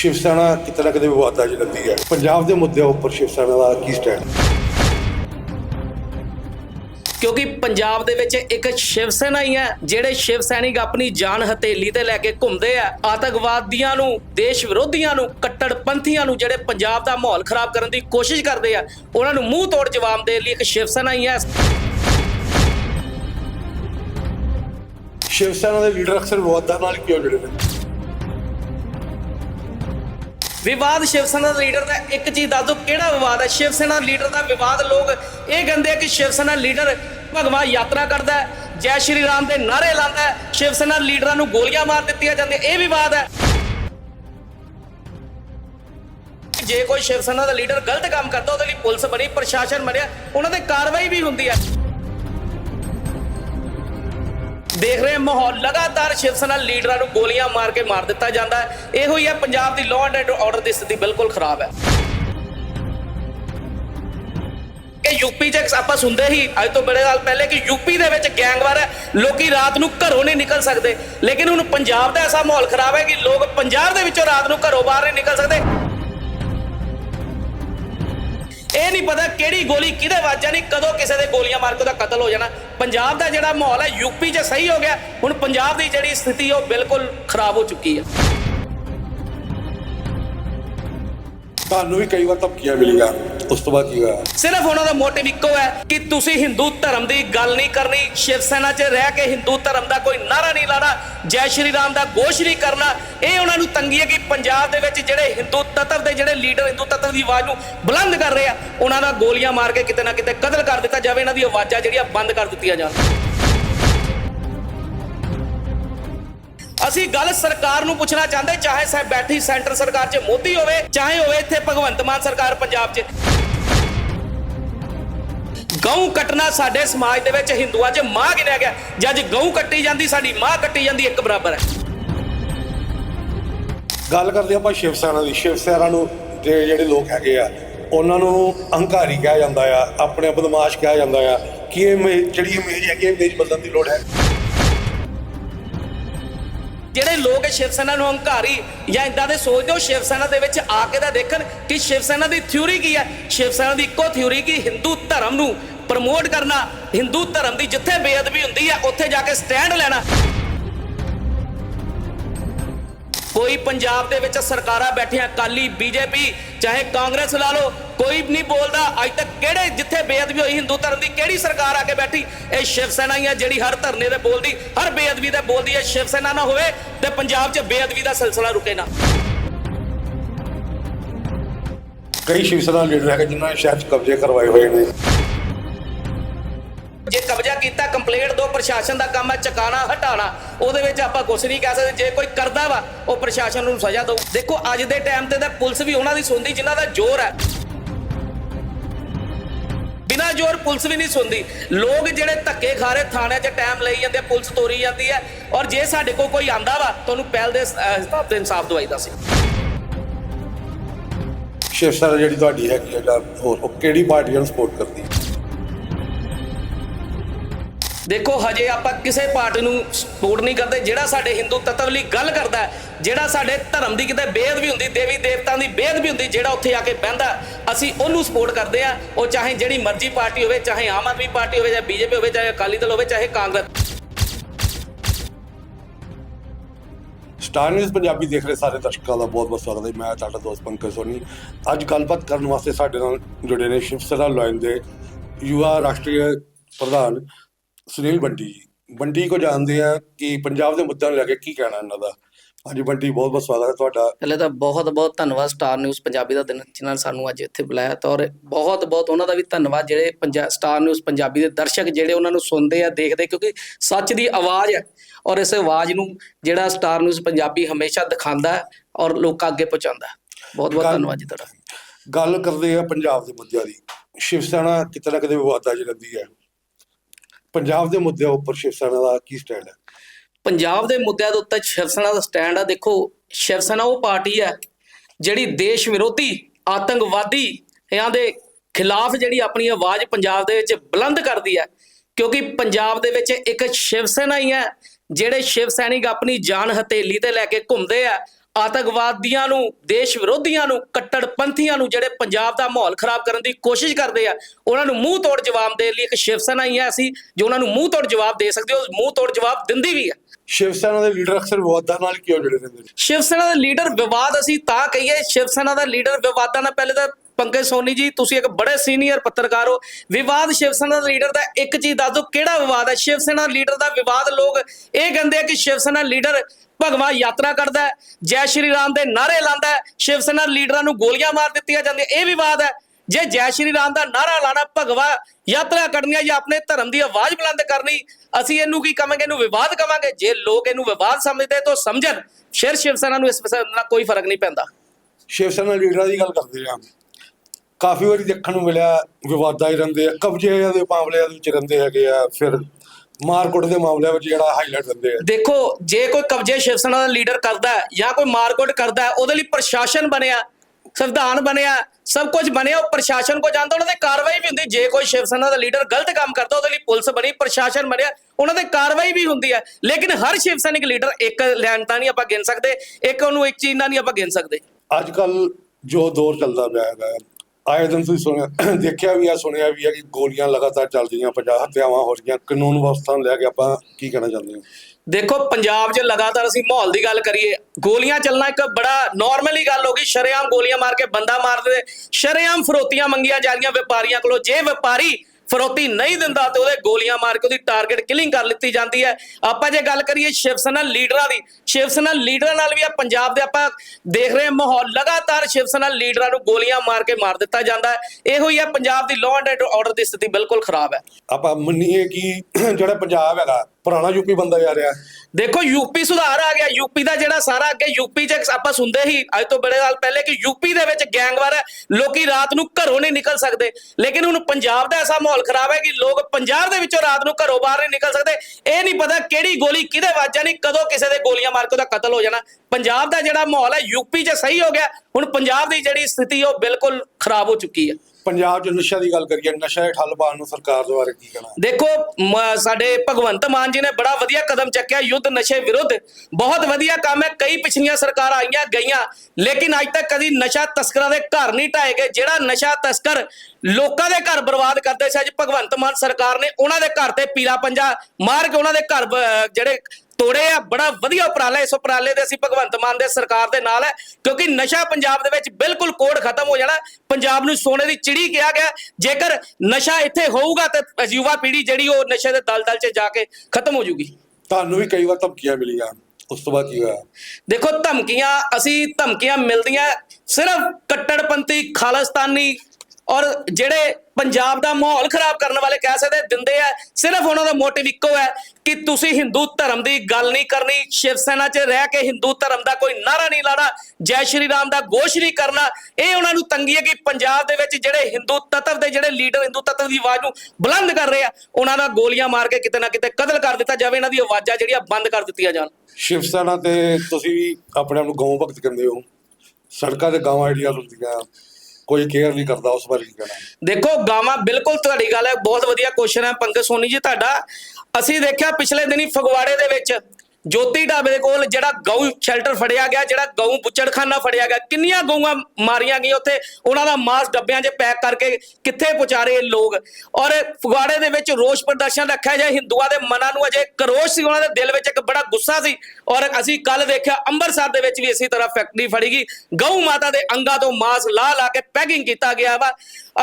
ਸ਼ਿਵ ਸੈਨਾ ਕਿਤੇ ਨਾ ਕਿਤੇ ਵਿਵਾਦਾਂ 'ਚ ਰਹਿੰਦੀ ਹੈ। ਪੰਜਾਬ ਦੇ ਮੁੱਦਿਆਂ ਉੱਪਰ ਸ਼ਿਵ ਸੈਨਾ ਦਾ ਕੀ ਸਟੈਂਡ ਕਿਉਂਕਿ ਪੰਜਾਬ ਦੇ ਵਿੱਚ ਇੱਕ ਸ਼ਿਵ ਸੈਨਾ ਹੀ ਹੈ ਜਿਹੜੇ ਸ਼ਿਵ ਸੈਨਿਕ ਆਪਣੀ ਜਾਨ ਹਥੇਲੀ ਤੇ ਲੈ ਕੇ ਘੁੰਮਦੇ ਆ। ਆਤੰਕਵਾਦੀਆਂ ਨੂੰ ਦੇਸ਼ ਵਿਰੋਧੀਆਂ ਨੂੰ ਕੱਟੜਪੰਥੀਆਂ ਨੂੰ ਜਿਹੜੇ ਪੰਜਾਬ ਦਾ ਮਾਹੌਲ ਖਰਾਬ ਕਰਨ ਦੀ ਕੋਸ਼ਿਸ਼ ਕਰਦੇ ਆ ਉਹਨਾਂ ਨੂੰ ਮੂੰਹ ਤੋੜ ਜਵਾਬ ਦੇਣ ਲਈ ਇੱਕ ਸ਼ਿਵ ਸੈਨਾ ਹੀ ਹੈ। ਸ਼ਿਵ ਸੈਨਾ ਦੇ ਲੀਡਰ ਅਕਸਰ ਵਿਵਾਦਾਂ ਨਾਲ ਕਿਉਂ ਜੁੜੇ ਨੇ? ਵਿਵਾਦ ਸ਼ਿਵ ਸੈਨਾ ਦੇ ਲੀਡਰ ਦਾ ਇੱਕ ਚੀਜ਼ ਦੱਸ ਦਿਓ, ਕਿਹੜਾ ਵਿਵਾਦ ਹੈ? ਸ਼ਿਵ ਸੈਨਾ ਲੀਡਰ ਦਾ ਵਿਵਾਦ ਲੋਕ ਇਹ ਕਹਿੰਦੇ ਕਿ ਸ਼ਿਵ ਸੈਨਾ ਲੀਡਰ ਭਗਵਾ ਯਾਤਰਾ ਕਰਦਾ ਹੈ, ਜੈ ਸ਼੍ਰੀ ਰਾਮ ਦੇ ਨਾਰੇ ਲਾਉਂਦਾ ਹੈ, ਸ਼ਿਵ ਸੈਨਾ ਲੀਡਰਾਂ ਨੂੰ ਗੋਲੀਆਂ ਮਾਰ ਦਿੱਤੀਆਂ ਜਾਂਦੀਆਂ, ਇਹ ਵਿਵਾਦ ਹੈ। ਜੇ ਕੋਈ ਸ਼ਿਵ ਸੈਨਾ ਦਾ ਲੀਡਰ ਗਲਤ ਕੰਮ ਕਰਦਾ, ਉਹਦੇ ਲਈ ਪੁਲਿਸ ਬਣੀ, ਪ੍ਰਸ਼ਾਸਨ ਬਣਿਆ, ਉਹਨਾਂ ਤੇ ਕਾਰਵਾਈ ਵੀ ਹੁੰਦੀ ਹੈ। ਦੇਖ ਰਹੇ ਮਾਹੌਲ ਲਗਾਤਾਰ ਸ਼ਿਵ ਸੈਨਾ ਲੀਡਰਾਂ ਨੂੰ ਗੋਲੀਆਂ ਮਾਰ ਕੇ ਮਾਰ ਦਿੱਤਾ ਜਾਂਦਾ ਹੈ। ਇਹੋ ਹੀ ਹੈ, ਪੰਜਾਬ ਦੀ ਲਾਅ ਐਂਡ ਆਰਡਰ ਦੀ ਸਥਿਤੀ ਬਿਲਕੁਲ ਖਰਾਬ ਹੈ। ਕਿ ਯੂਪੀ 'ਚ ਆਪਾਂ ਸੁਣਦੇ ਹੀ, ਅੱਜ ਤੋਂ ਬੜੇ ਸਾਲ ਪਹਿਲੇ ਕਿ ਯੂਪੀ ਦੇ ਵਿੱਚ ਗੈਂਗਵਾਰ ਹੈ, ਲੋਕੀ ਰਾਤ ਨੂੰ ਘਰੋਂ ਨਹੀਂ ਨਿਕਲ ਸਕਦੇ। ਲੇਕਿਨ ਹੁਣ ਪੰਜਾਬ ਦਾ ਐਸਾ ਮਾਹੌਲ ਖਰਾਬ ਹੈ ਕਿ ਲੋਕ ਪੰਜਾਬ ਦੇ ਵਿੱਚੋਂ ਰਾਤ ਨੂੰ ਘਰੋਂ ਬਾਹਰ ਨਹੀਂ ਨਿਕਲ ਸਕਦੇ। ਇਹ ਨਹੀਂ ਪਤਾ ਕਿਹੜੀ ਗੋਲੀ ਕਿਹਦੇ ਵੱਜ ਜਾਣੀ ਕਦੋਂ ਕਿਸੇ ਦੇ ਗੋਲੀਆਂ ਮਾਰ ਕੇ ਉਹਦਾ ਕਤਲ ਹੋ ਜਾਣਾ। ਪੰਜਾਬ ਦਾ ਜਿਹੜਾ ਮਾਹੌਲ ਹੈ ਯੂਪੀ 'ਚ ਸਹੀ ਹੋ ਗਿਆ। ਹੁਣ ਪੰਜਾਬ ਦੀ ਜਿਹੜੀ ਸਥਿਤੀ ਉਹ ਬਿਲਕੁਲ ਖਰਾਬ ਹੋ ਚੁੱਕੀ ਹੈ। ਤੁਹਾਨੂੰ ਵੀ ਕਈ ਵਾਰ ਧਮਕੀਆਂ ਮਿਲੀਆਂ। ਉਸ ਤੋਂ ਬਾਅਦ ਕੀ ਹੋਇਆ? ਸਿਰਫ ਉਹਨਾਂ ਦਾ ਮੋਟਿਵ ਇੱਕੋ ਹੈ ਕਿ ਤੁਸੀਂ ਹਿੰਦੂ ਧਰਮ ਦੀ ਗੱਲ ਨਹੀਂ ਕਰਨੀ, ਸ਼ਿਵ ਸੈਨਾ 'ਚ ਰਹਿ ਕੇ ਹਿੰਦੂ ਧਰਮ ਦਾ ਕੋਈ ਨਾਰਾ ਨਹੀਂ ਲਾਣਾ ਜੈ ਸ਼੍ਰੀ ਰਾਮ ਦਾ ਗੋਸ਼ ਨਹੀਂ ਕਰਨਾ। ਇਹ ਉਹਨਾਂ ਨੂੰ ਤੰਗੀ ਹੈ ਕਿ ਪੰਜਾਬ ਦੇ ਵਿੱਚ ਜਿਹੜੇ ਹਿੰਦੂ ਤੱਤਵ ਦੇ ਜਿਹੜੇ ਲੀਡਰ ਹਿੰਦੂ ਤੱਤਵ ਦੀ ਆਵਾਜ਼ ਨੂੰ ਬੁਲੰਦ ਕਰ ਰਹੇ ਆ, ਉਹਨਾਂ ਦਾ ਗੋਲੀਆਂ ਮਾਰ ਕੇ ਕਿਤੇ ਨਾ ਕਿਤੇ ਕਤਲ ਕਰ ਦਿੱਤਾ ਜਾਵੇ, ਇਹਨਾਂ ਦੀ ਆਵਾਜ਼ਾਂ ਜਿਹੜੀਆਂ ਬੰਦ ਕਰ ਦਿੱਤੀਆਂ ਜਾਣ। ਅਸੀਂ ਗੱਲ ਸਰਕਾਰ ਨੂੰ ਪੁੱਛਣਾ ਚਾਹੁੰਦੇ, ਚਾਹੇ ਸਾਹਿਬ ਬੈਠੀ ਸੈਂਟਰ ਸਰਕਾਰ 'ਚ ਮੋਦੀ ਹੋਵੇ, ਚਾਹੇ ਹੋਵੇ ਇੱਥੇ ਭਗਵੰਤ ਮਾਨ ਸਰਕਾਰ ਪੰਜਾਬ 'ਚ। ਗਊ ਕੱਟਣਾ ਸਾਡੇ ਸਮਾਜ ਦੇ ਵਿੱਚ ਹਿੰਦੂਆਂ 'ਚ ਮਾਂ ਗਿਣਿਆ ਗਿਆ? ਜਦ ਗਊ ਕੱਟੀ ਜਾਂਦੀ, ਸਾਡੀ ਮਾਂ ਕੱਟੀ ਜਾਂਦੀ, ਇੱਕ ਬਰਾਬਰ ਹੈ। ਗੱਲ ਕਰਦੇ ਆਪਾਂ ਸ਼ਿਵ ਸੈਨਾ ਦੀ। ਸ਼ਿਵ ਸੈਨਾ ਨੂੰ ਦੇ ਜਿਹੜੇ ਲੋਕ ਹੈਗੇ ਆ, ਉਹਨਾਂ ਨੂੰ ਅਹੰਕਾਰੀ ਕਿਹਾ ਜਾਂਦਾ ਆ, ਆਪਣੇ ਬਦਮਾਸ਼ ਕਿਹਾ ਜਾਂਦਾ ਆ, ਕਿ ਇਹ ਮੇ- ਜਿਹੜੀ ਇਮੇਜ ਹੈਗੀ ਇਹ ਇਮੇਜ ਬਦਲਣ ਦੀ ਲੋੜ ਹੈ। ਜਿਹੜੇ ਲੋਕ ਸ਼ਿਵ ਸੈਨਾ ਨੂੰ ਹੰਕਾਰੀ ਜਾਂ ਇਦਾਂ ਦੇ ਸੋਚਦੇ ਹੋ, ਸ਼ਿਵ ਸੈਨਾ ਦੇ ਵਿੱਚ ਆ ਕੇ ਤਾਂ ਦੇਖਣ ਕਿ ਸ਼ਿਵ ਸੈਨਾ ਦੀ ਥਿਊਰੀ ਕੀ ਹੈ ਸ਼ਿਵ ਸੈਨਾ ਦੀ ਇੱਕੋ ਥਿਊਰੀ ਕਿ? ਹਿੰਦੂ ਧਰਮ ਨੂੰ ਪ੍ਰਮੋਟ ਕਰਨਾ, ਹਿੰਦੂ ਧਰਮ ਦੀ ਜਿੱਥੇ ਬੇਅਦਬੀ ਹੁੰਦੀ ਹੈ ਉੱਥੇ ਜਾ ਕੇ ਸਟੈਂਡ ਲੈਣਾ। ਕੋਈ ਪੰਜਾਬ ਦੇ ਵਿੱਚ ਸਰਕਾਰਾਂ ਬੈਠੀਆਂ ਅਕਾਲੀ ਬੀਜੇਪੀ, ਚਾਹੇ ਕਾਂਗਰਸ ਲਾ ਲਓ, ਕੋਈ ਨਹੀਂ ਬੋਲਦਾ। ਅੱਜ ਤੱਕ ਕਿਹੜੇ ਜਿੱਥੇ ਬੇਅਦਬੀ ਹੋਈ ਹਿੰਦੂ ਧਰਮ ਦੀ, ਕਿਹੜੀ ਸਰਕਾਰ ਆ ਕੇ ਬੈਠੀ? ਇਹ ਸ਼ਿਵ ਸੈਨਾ ਹੀ ਆ ਜਿਹੜੀ ਹਰ ਧਰਨੇ ਤੇ ਬੋਲਦੀ, ਹਰ ਬੇਅਦਬੀ ਤੇ ਬੋਲਦੀ ਹੈ। ਸ਼ਿਵ ਸੈਨਾ ਨਾ ਹੋਵੇ ਤੇ ਪੰਜਾਬ 'ਚ ਬੇਅਦਬੀ ਦਾ ਸਿਲਸਿਲਾ ਰੁਕੇ ਨਾ। ਕਈ ਸ਼ਿਵ ਸੈਨਾ ਲੀਡਰ ਹੈਗੇ ਜਿਨ੍ਹਾਂ ਨੇ ਸ਼ਹਿਰ 'ਚ ਕਬਜ਼ੇ ਕਰਵਾਏ ਹੋਏ ਨੇ। ਪ੍ਰਸ਼ਾਸਨ ਦਾ ਕੰਮ ਹੈ ਚਕਾਣਾ, ਹਟਾਣਾ। ਉਹਦੇ ਵਿੱਚ ਆਪਾਂ ਕੁਝ ਨਹੀਂ ਕਹਿ ਸਕਦੇ। ਜੇ ਕੋਈ ਕਰਦਾ ਵਾ, ਉਹ ਪ੍ਰਸ਼ਾਸਨ ਨੂੰ ਸਜ਼ਾ ਦਿਓ ਦੇਖੋ, ਅੱਜ ਦੇ ਟਾਈਮ ਤੇ ਤਾਂ ਪੁਲਿਸ ਵੀ ਉਹਨਾਂ ਦੀ ਸੁਣਦੀ, ਜਿਨ੍ਹਾਂ ਦਾ ਜ਼ੋਰ ਹੈ। ਬਿਨਾਂ ਜ਼ੋਰ ਪੁਲਿਸ ਵੀ ਨਹੀਂ ਸੁਣਦੀ। ਲੋਕ ਜਿਹੜੇ ਧੱਕੇ ਖਾ ਰਹੇ, ਥਾਣਿਆਂ 'ਚ ਟਾਈਮ ਲਈ ਜਾਂਦੇ, ਪੁਲਿਸ ਤੋਰੀ ਜਾਂਦੀ ਹੈ। ਔਰ ਜੇ ਸਾਡੇ ਕੋਲ ਕੋਈ ਆਂਦਾ ਵਾ ਤੁਹਾਨੂੰ ਪਹਿਲ ਦੇ ਹਿਸਾਬ ਤੇ ਇਨਸਾਫ ਦਵਾਈਦਾ ਸੀ ਸ਼ਿਵ ਸੈਨਾ ਜਿਹੜੀ ਤੁਹਾਡੀ ਹੈਗੀ ਹੈ ਜਾਂ ਹੋਰ ਉਹ ਕਿਹੜੀ ਪਾਰਟੀਆਂ ਨੂੰ ਸਪੋਰਟ ਕਰਦੀ? ਹੈ ਦੇਖੋ, ਹਜੇ ਆਪਾਂ ਕਿਸੇ ਪਾਰਟੀ ਨੂੰ ਸਪੋਰਟ ਨਹੀਂ ਕਰਦੇ, ਜਿਹੜਾ ਸਾਡੇ ਹਿੰਦੂ ਤੱਤਵ ਲਈ ਗੱਲ ਕਰਦਾ ਜਿਹੜਾ ਸਾਡੇ ਧਰਮ ਦੀ ਕਿਤੇ ਬੇਅਦਬੀ ਹੁੰਦੀ, ਦੇਵੀ ਦੇਵਤਾਂ ਦੀ ਬੇਅਦਬੀ ਹੁੰਦੀ, ਜਿਹੜਾ ਉੱਥੇ ਆ ਕੇ ਬਹਿੰਦਾ, ਅਸੀਂ ਉਹਨੂੰ ਸਪੋਰਟ ਕਰਦੇ ਆ ਉਹ ਚਾਹੇ ਜਿਹੜੀ ਮਰਜ਼ੀ ਪਾਰਟੀ ਹੋਵੇ, ਚਾਹੇ ਆਮ ਆਦਮੀ ਪਾਰਟੀ ਹੋਵੇ ਜਾਂ ਬੀਜੇਪੀ ਹੋਵੇ, ਚਾਹੇ ਅਕਾਲੀ ਦਲ ਹੋਵੇ, ਚਾਹੇ ਕਾਂਗਰਸ। ਸਟਾਰ ਨਿਊਜ਼ ਪੰਜਾਬੀ ਦੇਖ ਰਹੇ ਸਾਰੇ ਦਰਸ਼ਕਾਂ ਦਾ ਬਹੁਤ ਬਹੁਤ ਸਵਾਗਤ ਹੈ। ਮੈਂ ਤੁਹਾਡਾ ਦੋਸਤ ਪੰਕਜ ਸੋਨੀ। ਅੱਜ ਗੱਲਬਾਤ ਕਰਨ ਵਾਸਤੇ ਸਾਡੇ ਨਾਲ ਜੁੜੇ ਨੇ ਸ਼ਿਵ ਸੈਨਾ ਲਾਇਨ ਦੇ ਯੁਵਾ ਰਾਸ਼ਟਰੀ ਪ੍ਰਧਾਨ ਸੁਨੀਲ ਬੰਟੀ ਜੀ। ਬੰਟੀ ਕੋ ਜਾਣਦੇ ਆ ਕਿ ਪੰਜਾਬ ਦੇ ਮੁੱਦਿਆਂ ਨੂੰ ਲੈ ਕੇ ਕੀ ਕਹਿਣਾ ਇਹਨਾਂ ਦਾ? ਹਾਂਜੀ ਬੰਟੀ ਬਹੁਤ ਬਹੁਤ ਸਵਾਗਤ ਹੈ ਤੁਹਾਡਾ। ਪਹਿਲੇ ਤਾਂ ਬਹੁਤ ਬਹੁਤ ਧੰਨਵਾਦ ਸਟਾਰ ਨਿਊਜ਼ ਪੰਜਾਬੀ ਦਾ ਦਿਨ ਜਿਨ੍ਹਾਂ ਨੇ ਸਾਨੂੰ ਅੱਜ ਇੱਥੇ ਬੁਲਾਇਆ ਤਾਂ ਔਰ ਬਹੁਤ ਬਹੁਤ ਉਹਨਾਂ ਦਾ ਵੀ ਧੰਨਵਾਦ ਜਿਹੜੇ ਸਟਾਰ ਨਿਊਜ਼ ਪੰਜਾਬੀ ਦੇ ਦਰਸ਼ਕ ਜਿਹੜੇ ਉਹਨਾਂ ਨੂੰ ਸੁਣਦੇ ਆ ਦੇਖਦੇ ਕਿਉਂਕਿ ਸੱਚ ਦੀ ਆਵਾਜ਼ ਹੈ ਔਰ ਇਸ ਆਵਾਜ਼ ਨੂੰ ਜਿਹੜਾ ਸਟਾਰ ਨਿਊਜ਼ ਪੰਜਾਬੀ ਹਮੇਸ਼ਾ ਦਿਖਾਉਂਦਾ ਹੈ ਔਰ ਲੋਕਾਂ ਅੱਗੇ ਪਹੁੰਚਾਉਂਦਾ। ਬਹੁਤ ਬਹੁਤ ਧੰਨਵਾਦ ਜੀ ਤੁਹਾਡਾ। ਗੱਲ ਕਰਦੇ ਆ ਪੰਜਾਬ ਦੇ ਮੁੱਦਿਆਂ ਦੀ। ਸ਼ਿਵ ਸੈਨਾ ਕਿਤੇ ਨਾ ਕਿਤੇ ਵਿਵਾਦਾਂ 'ਚ ਰਹਿੰਦੀ ਹੈ। ਪੰਜਾਬ ਦੇ ਮੁੱਦਿਆਂ ਉੱਪਰ ਸ਼ਿਵ ਸੈਨਾ ਦਾ ਕੀ ਸਟੈਂਡ ਹੈ? ਪੰਜਾਬ ਦੇ ਮੁੱਦਿਆਂ ਦੇ ਉੱਤੇ ਸ਼ਿਵ ਸੈਨਾ ਦਾ ਸਟੈਂਡ ਆ, ਦੇਖੋ, ਸ਼ਿਵ ਸੈਨਾ ਉਹ ਪਾਰਟੀ ਹੈ ਜਿਹੜੀ ਦੇਸ਼ ਵਿਰੋਧੀ, ਆਤੰਕਵਾਦੀ ਇਹਨਾਂ ਦੇ ਖਿਲਾਫ ਜਿਹੜੀ ਆਪਣੀ ਆਵਾਜ਼ ਪੰਜਾਬ ਦੇ ਵਿੱਚ ਬੁਲੰਦ ਕਰਦੀ ਹੈ, ਕਿਉਂਕਿ ਪੰਜਾਬ ਦੇ ਵਿੱਚ ਇੱਕ ਸ਼ਿਵ ਸੈਨਾ ਹੀ ਹੈ, ਜਿਹੜੇ ਸ਼ਿਵ ਸੈਨਿਕ ਆਪਣੀ ਜਾਨ ਹਥੇਲੀ ਤੇ ਲੈ ਕੇ ਘੁੰਮਦੇ ਆ ਆਤੰਕਵਾਦੀਆਂ ਨੂੰ ਦੇਸ਼ ਵਿਰੋਧੀਆਂ ਨੂੰ ਕੱਟੜਪੰਥੀਆਂ ਨੂੰ ਜਿਹੜੇ ਪੰਜਾਬ ਦਾ ਮਾਹੌਲ ਖਰਾਬ ਕਰਨ ਦੀ ਕੋਸ਼ਿਸ਼ ਕਰਦੇ ਆ ਉਹਨਾਂ ਨੂੰ ਮੂੰਹ ਤੋੜ ਜਵਾਬ ਦੇਣ ਲਈ ਇੱਕ ਸ਼ਿਵ ਸੈਨਾ ਹੀ ਹੈ ਅਸੀਂ ਜੋ ਉਹਨਾਂ ਨੂੰ ਮੂੰਹ ਤੋੜ ਜਵਾਬ ਦੇ ਸਕਦੇ ਹੋ ਮੂੰਹ ਤੋੜ ਜਵਾਬ ਦਿੰਦੀ ਵੀ ਹੈ। ਸ਼ਿਵ ਸੈਨਾ ਦੇ ਲੀਡਰ ਅਕਸਰ ਵਿਵਾਦਾਂ ਨਾਲ ਕਿਉਂ ਜੁੜੇ ਰਹਿੰਦੇ ਨੇ? ਸ਼ਿਵ ਸੈਨਾ ਦਾ ਲੀਡਰ ਵਿਵਾਦ ਅਸੀਂ ਤਾਂ ਕਹੀਏ ਸ਼ਿਵ ਸੈਨਾ ਦਾ ਲੀਡਰ ਵਿਵਾਦਾਂ ਨਾਲ ਪਹਿਲੇ ਤਾਂ ਪੰਕਜ ਸੋਨੀ ਜੀ, ਤੁਸੀਂ ਇੱਕ ਬੜੇ ਸੀਨੀਅਰ ਪੱਤਰਕਾਰ ਹੋ। ਵਿਵਾਦ ਸ਼ਿਵ ਸੈਨਾ ਲੀਡਰ ਦਾ ਇੱਕ ਚੀਜ਼ ਦੱਸ ਦਿਓ, ਕਿਹੜਾ ਵਿਵਾਦ ਹੈ? ਸ਼ਿਵ ਸੈਨਾ ਲੀਡਰ ਦਾ ਵਿਵਾਦ ਲੋਕ ਇਹ ਕਹਿੰਦੇ ਆ ਕਿ ਸ਼ਿਵ ਸੈਨਾ ਲੀਡਰ ਭਗਵਾ ਯਾਤਰਾ ਕਰਦਾ ਹੈ, ਜੈ ਸ਼੍ਰੀ ਰਾਮ ਦੇ ਨਾਰੇ ਲਾਉਂਦਾ ਹੈ, ਸ਼ਿਵ ਸੈਨਾ ਲੀਡਰਾਂ ਨੂੰ ਗੋਲੀਆਂ ਮਾਰ ਦਿੱਤੀਆਂ ਜਾਂਦੀਆਂ, ਇਹ ਵਿਵਾਦ ਹੈ। ਜੇ ਜੈ ਸ਼੍ਰੀ ਰਾਮ ਦਾ ਨਾਰਾ ਲਾਣਾ ਭਗਵਾ ਯਾਤਰਾ ਕਰਨੀ ਹੈ ਜਾਂ ਆਪਣੇ ਧਰਮ ਦੀ ਆਵਾਜ਼ ਬੁਲੰਦ ਕਰਨੀ, ਅਸੀਂ ਇਹਨੂੰ ਕੀ ਕਵਾਂਗੇ? ਇਹਨੂੰ ਵਿਵਾਦ ਕਵਾਂਗੇ? ਜੇ ਲੋਕ ਇਹਨੂੰ ਵਿਵਾਦ ਸਮਝਦੇ ਤਾਂ ਸਮਝਣ। ਸ਼ੇਰ ਸ਼ਿਵ ਸੈਨਾ ਨੂੰ ਇਸ ਵਿਸ਼ੇ ਨਾਲ ਕੋਈ ਫ਼ਰਕ ਨਹੀਂ ਪੈਂਦਾ। ਸ਼ਿਵ ਸੈਨਾ ਲੀਡਰਾਂ ਦੀ ਗੱਲ ਕਰਦੇ ਆ। ਕਾਫੀ ਵਾਰੀ ਦੇਖਣ ਨੂੰ ਮਿਲਿਆ ਵਿਵਾਦਾਂ ਹੀ ਰਹਿੰਦੇ ਆ ਕਬਜ਼ੇ ਦੇ ਮਾਮਲਿਆਂ ਦੇ ਵਿੱਚ ਰਹਿੰਦੇ ਹੈਗੇ ਆ ਫਿਰ ਮਾਰਕੁੱਟ ਦੇ ਮਾਮਲਿਆਂ ਵਿੱਚ ਜਿਹੜਾ ਹਾਈਲਾਈਟ ਦਿੰਦੇ ਆ। ਦੇਖੋ ਜੇ ਕੋਈ ਕਬਜ਼ੇ ਸ਼ਿਵ ਸੈਨਾ ਦਾ ਲੀਡਰ ਕਰਦਾ ਹੈ ਜਾਂ ਕੋਈ ਮਾਰਕੁੱਟ ਕਰਦਾ ਹੈ ਉਹਦੇ ਲਈ ਪ੍ਰਸ਼ਾਸਨ ਬਣਿਆ ਸੰਵਿਧਾਨ ਬਣਿਆ ਸਭ ਕੁਝ ਬਣਿਆ ਉਹ ਪ੍ਰਸ਼ਾਸਨ ਕੋ ਜਾਂਦਾ ਉਹਨਾਂ ਤੇ ਕਾਰਵਾਈ ਵੀ ਹੁੰਦੀ ਜੇ ਕੋਈ ਸ਼ਿਵ ਸੈਨਾ ਦਾ ਲੀਡਰ ਗਲਤ ਕੰਮ ਕਰਦਾ ਉਹਦੇ ਲਈ ਪੁਲਿਸ ਬਣੀ ਪ੍ਰਸ਼ਾਸਨ ਬਣਿਆ ਉਹਨਾਂ ਤੇ ਕਾਰਵਾਈ ਵੀ ਹੁੰਦੀ ਹੈ। ਲੇਕਿਨ ਹਰ ਸ਼ਿਵ ਸੈਨਿਕ ਲੀਡਰ ਇੱਕ ਲੈਣ ਤਾਂ ਨਹੀਂ ਆਪਾਂ ਗਿਣ ਸਕਦੇ ਇੱਕ ਉਹਨੂੰ ਇੱਕ ਚੀਜ਼ ਨਾਲ ਨਹੀਂ ਆਪਾਂ ਗਿਣ ਸਕਦੇ। ਅੱਜ ਕੱਲ ਜੋ ਦੌਰ ਚੱਲਦਾ ਪਿਆ ਹੈਗਾ ਆਏ ਦਿਨ ਤੁਸੀਂ ਸੁਣਿਆ ਦੇਖਿਆ ਵੀ ਆ, ਸੁਣਿਆ ਵੀ ਆ ਕਿ ਗੋਲੀਆਂ ਲਗਾਤਾਰ ਚੱਲਦੀਆਂ ਪੰਜਾਬ ਹੱਤਿਆਵਾਂ ਹੋ ਰਹੀਆਂ, ਕਾਨੂੰਨ ਵਿਵਸਥਾ ਨੂੰ ਲੈ ਕੇ ਆਪਾਂ ਕੀ ਕਹਿਣਾ ਚਾਹੁੰਦੇ ਹਾਂ? ਦੇਖੋ, ਪੰਜਾਬ 'ਚ ਲਗਾਤਾਰ ਅਸੀਂ ਮਾਹੌਲ ਦੀ ਗੱਲ ਕਰੀਏ, ਗੋਲੀਆਂ ਚੱਲਣਾ ਇੱਕ ਬੜਾ ਨਾਰਮਲੀ ਗੱਲ ਹੋ ਗਈ, ਸ਼ਰੇਆਮ ਗੋਲੀਆਂ ਮਾਰ ਕੇ ਬੰਦਾ ਮਾਰਦੇ ਸ਼ਰੇਆਮ ਫਰੋਤੀਆਂ ਮੰਗੀਆਂ ਜਾ ਰਹੀਆਂ ਵਪਾਰੀਆਂ ਕੋਲੋਂ, ਜੇ ਵਪਾਰੀ ਫਰੋਤੀ ਨਹੀਂ ਦਿੰਦਾ ਤੇ ਉਹਦੇ ਗੋਲੀਆਂ ਮਾਰ ਕੇ ਉਹਦੀ ਟਾਰਗੇਟ ਕਿਲਿੰਗ ਕਰ ਲਿੱਤੀ ਜਾਂਦੀ ਹੈ। ਆਪਾਂ ਜੇ ਗੱਲ ਕਰੀਏ ਸ਼ਿਵ ਸੈਨਾ ਲੀਡਰਾਂ ਦੀ ਸ਼ਿਵ ਸੈਨਾ ਲੀਡਰਾਂ ਨਾਲ ਵੀ ਆ, ਪੰਜਾਬ ਦੇ ਆਪਾਂ ਦੇਖ ਰਹੇ ਹਾਂ ਮਾਹੌਲ ਲਗਾਤਾਰ ਸ਼ਿਵ ਸੈਨਾ ਲੀਡਰਾਂ ਨੂੰ ਗੋਲੀਆਂ ਮਾਰ ਕੇ ਮਾਰ ਦਿੱਤਾ ਜਾਂਦਾ ਹੈ। ਇਹੋ ਹੀ ਆ, ਪੰਜਾਬ ਦੀ ਲਾਅ ਐਂਡ ਆਰਡਰ ਦੀ ਸਥਿਤੀ ਬਿਲਕੁਲ ਖਰਾਬ ਹੈ। ਆਪਾਂ ਮੰਨੀਏ ਕਿ ਜਿਹੜਾ ਪੰਜਾਬ ਹੈਗਾ ਪੁਰਾਣਾ ਯੂਪੀ ਬੰਦਾ ਜਾ ਰਿਹਾ। ਦੇਖੋ, ਯੂਪੀ ਸੁਧਾਰ ਆ ਗਿਆ। ਯੂਪੀ ਦਾ ਜਿਹੜਾ ਸਾਰਾ ਅੱਗੇ ਯੂਪੀ 'ਚ ਆਪਾਂ ਸੁਣਦੇ ਸੀ ਅੱਜ ਤੋਂ ਬੜੇ ਸਾਲ ਪਹਿਲੇ ਕਿ ਯੂਪੀ ਦੇ ਵਿੱਚ ਗੈਂਗਵਾਰ ਹੈ। ਲੋਕੀ ਰਾਤ ਨੂੰ ਘਰੋਂ ਨਹੀਂ ਨਿਕਲ ਸਕਦੇ। ਲੇਕਿਨ ਹੁਣ ਪੰਜਾਬ ਦਾ ਐਸਾ ਮਾਹੌਲ ਖਰਾਬ ਹੈ ਕਿ ਲੋਕ ਪੰਜਾਬ ਦੇ ਵਿੱਚੋਂ ਰਾਤ ਨੂੰ ਘਰੋਂ ਬਾਹਰ ਨਹੀਂ ਨਿਕਲ ਸਕਦੇ। ਇਹ ਨਹੀਂ ਪਤਾ ਕਿਹੜੀ ਗੋਲੀ ਕਿਹਦੇ ਵੱਜ ਜਾਣੀ, ਕਦੋਂ ਕਿਸੇ ਦੇ ਗੋਲੀਆਂ ਮਾਰ ਕੇ ਉਹਦਾ ਕਤਲ ਹੋ ਜਾਣਾ। ਪੰਜਾਬ ਦਾ ਜਿਹੜਾ ਮਾਹੌਲ ਹੈ, ਯੂਪੀ 'ਚ ਸਹੀ ਹੋ ਗਿਆ। ਹੁਣ ਪੰਜਾਬ ਦੀ ਜਿਹੜੀ ਸਥਿਤੀ, ਉਹ ਬਿਲਕੁਲ ਖਰਾਬ ਹੋ ਚੁੱਕੀ ਹੈ। ਪੰਜਾਬ 'ਚ ਨਸ਼ਾ ਦੀ ਗੱਲ ਕਰੀਏ, ਨਸ਼ਾ ਦੇ ਠੱਲ ਪਾਉਣ ਨੂੰ ਸਰਕਾਰ ਦੇ ਬਾਰੇ ਕੀ ਕਹਿਣਾ? ਦੇਖੋ, ਮ- ਸਾਡੇ ਭਗਵੰਤ ਮਾਨ ਜੀ ਨੇ ਬੜਾ ਵਧੀਆ ਕਦਮ ਚੱਕਿਆ, ਯੁੱਧ ਨਸ਼ੇ ਵਿਰੁੱਧ। ਬਹੁਤ ਵਧੀਆ ਕੰਮ ਹੈ, ਕਈ ਪਿਛਲੀਆਂ ਸਰਕਾਰਾਂ ਆਈਆਂ, ਗਈਆਂ। ਲੇਕਿਨ ਅੱਜ ਤੱਕ ਕਦੀ ਨਸ਼ਾ ਤਸਕਰਾਂ ਦੇ ਘਰ ਨਹੀਂ ਢਾਏ ਗਏ। ਜਿਹੜਾ ਨਸ਼ਾ ਤਸਕਰ ਲੋਕਾਂ ਦੇ ਘਰ ਬਰਬਾਦ ਕਰਦੇ ਸੀ, ਅੱਜ ਭਗਵੰਤ ਮਾਨ ਸਰਕਾਰ ਨੇ ਉਹਨਾਂ ਦੇ ਘਰ ਤੇ ਪੀਲਾ ਪੰਜਾ ਮਾਰ ਕੇ ਉਹਨਾਂ ਦੇ ਘਰ ਬ- ਜਿਹੜੇ ਤੋੜੇ ਆ ਬੜਾ ਵਧੀਆ ਉਪਰਾਲਾ ਇਸ ਉਪਰਾਲੇ ਦੇ ਅਸੀਂ ਭਗਵੰਤ ਮਾਨ ਦੇ ਸਰਕਾਰ ਦੇ ਨਾਲ ਹੈ ਕਿਉਂਕਿ ਨਸ਼ਾ ਪੰਜਾਬ ਦੇ ਵਿੱਚ ਬਿਲਕੁਲ ਕੋਡ ਖਤਮ ਹੋ ਜਾਣਾ ਪੰਜਾਬ ਨੂੰ ਸੋਨੇ ਦੀ ਚਿੜੀ ਕਿਹਾ ਗਿਆ ਜੇਕਰ ਨਸ਼ਾ ਇੱਥੇ ਹੋਊਗਾ ਤੇ ਯੁਵਾ ਪੀੜ੍ਹੀ ਜਿਹੜੀ ਉਹ ਨਸ਼ੇ ਦੇ ਦਲਦਲ 'ਚ ਜਾ ਕੇ ਖਤਮ ਹੋ ਜੂਗੀ। ਤੁਹਾਨੂੰ ਵੀ ਕਈ ਵਾਰ ਧਮਕੀਆਂ ਮਿਲੀਆਂ ਉਸ ਤੋਂ ਬਾਅਦ ਕੀ ਹੋਇਆ? ਦੇਖੋ ਧਮਕੀਆਂ ਅਸੀਂ ਧਮਕੀਆਂ ਮਿਲਦੀਆਂ ਸਿਰਫ ਕੱਟੜਪੰਥੀ ਖਾਲਿਸਤਾਨੀ ਔਰ ਜਿਹੜੇ ਪੰਜਾਬ ਦਾ ਮਾਹੌਲ ਖਰਾਬ ਕਰਨ ਵਾਲੇ ਕਹਿ ਸਕਦੇ ਦਿੰਦੇ ਆ, ਸਿਰਫ ਉਹਨਾਂ ਦਾ ਮੋਟਿਵ ਇੱਕੋ ਹੈ ਕਿ ਤੁਸੀਂ ਹਿੰਦੂ ਧਰਮ ਦੀ ਗੱਲ ਨਹੀਂ ਕਰਨੀ, ਸ਼ਿਵ ਸੈਨਾ 'ਚ ਰਹਿ ਕੇ ਹਿੰਦੂ ਧਰਮ ਦਾ ਕੋਈ ਨਾਰਾ ਨਹੀਂ ਲਾਣਾ ਜੈ ਸ਼੍ਰੀ ਰਾਮ ਦਾ ਘੋਸ਼ ਨਹੀਂ ਕਰਨਾ, ਇਹ ਉਹਨਾਂ ਨੂੰ ਤੰਗੀ ਹੈ ਕਿ ਪੰਜਾਬ ਦੇ ਵਿੱਚ ਜਿਹੜੇ ਹਿੰਦੂ ਤੱਤਵ ਦੇ ਜਿਹੜੇ ਲੀਡਰ ਹਿੰਦੂ ਤੱਤਵ ਦੀ ਆਵਾਜ਼ ਨੂੰ ਬੁਲੰਦ ਕਰ ਰਹੇ ਆ, ਉਹਨਾਂ ਦਾ ਗੋਲੀਆਂ ਮਾਰ ਕੇ ਕਿਤੇ ਨਾ ਕਿਤੇ ਕਤਲ ਕਰ ਦਿੱਤਾ ਜਾਵੇ, ਇਹਨਾਂ ਦੀ ਆਵਾਜ਼ਾਂ ਜਿਹੜੀਆਂ ਬੰਦ ਕਰ ਦਿੱਤੀਆਂ ਜਾਣ। ਸ਼ਿਵ ਸੈਨਾ ਤੇ ਤੁਸੀਂ ਵੀ ਆਪਣੇ ਆਪ ਨੂੰ ਗਊ ਭਗਤ ਕਹਿੰਦੇ ਹੋ, ਸੜਕਾਂ ਤੇ ਗਾਵਾਂ ਜਿਹੜੀਆਂ ਹੁੰਦੀਆਂ ਕੋਈ ਕੇਅਰ ਨਹੀਂ ਕਰਦਾ ਉਸ ਬਾਰੇ ਕੀ ਕਹਿਣਾ। ਦੇਖੋ, ਗਾਵਾਂ ਬਿਲਕੁਲ ਤੁਹਾਡੀ ਗੱਲ ਹੈ, ਬਹੁਤ ਵਧੀਆ ਕੁਐਸਚਨ ਹੈ। ਪੰਕਜ ਸੋਨੀ ਜੀ, ਤੁਹਾਡਾ। ਅਸੀਂ ਦੇਖਿਆ ਪਿਛਲੇ ਦਿਨੀ ਫਗਵਾੜੇ ਦੇ ਵਿੱਚ ਜੋਤੀ ਢਾਬੇ ਦੇ ਕੋਲ ਜਿਹੜਾ ਗਊ ਸ਼ੈਲਟਰ ਫੜਿਆ ਗਿਆ, ਜਿਹੜਾ ਗਊ ਬੁੱਚੜਖਾਨਾ ਫੜਿਆ ਗਿਆ। ਕਿੰਨੀਆਂ ਗਊਆਂ ਮਾਰੀਆਂ ਗਈਆਂ ਉੱਥੇ? ਉਹਨਾਂ ਦਾ ਮਾਸ ਡੱਬਿਆਂ 'ਚ ਪੈਕ ਕਰਕੇ ਕਿੱਥੇ ਪਹੁੰਚਾ ਰਹੇ ਲੋਕ? ਔਰ ਫਗਵਾੜੇ ਦੇ ਵਿੱਚ ਰੋਸ ਪ੍ਰਦਰਸ਼ਨ ਰੱਖਿਆ ਜਾਏ ਹਿੰਦੂਆਂ ਦੇ ਮਨਾਂ ਨੂੰ ਅਜੇ ਕਰੋਸ਼ ਸੀ। ਉਹਨਾਂ ਦੇ ਦਿਲ ਵਿੱਚ ਇੱਕ ਬੜਾ ਗੁੱਸਾ ਸੀ। ਔਰ ਅਸੀਂ ਕੱਲ ਦੇਖਿਆ ਅੰਮ੍ਰਿਤਸਰ ਦੇ ਵਿੱਚ ਵੀ ਇਸੇ ਤਰ੍ਹਾਂ ਫੈਕਟਰੀ ਫੜੀ ਗਈ। ਗਊ ਮਾਤਾ ਦੇ ਅੰਗਾਂ ਤੋਂ ਮਾਸ ਲਾ ਲਾ ਕੇ ਪੈਕਿੰਗ ਕੀਤਾ ਗਿਆ ਵਾ।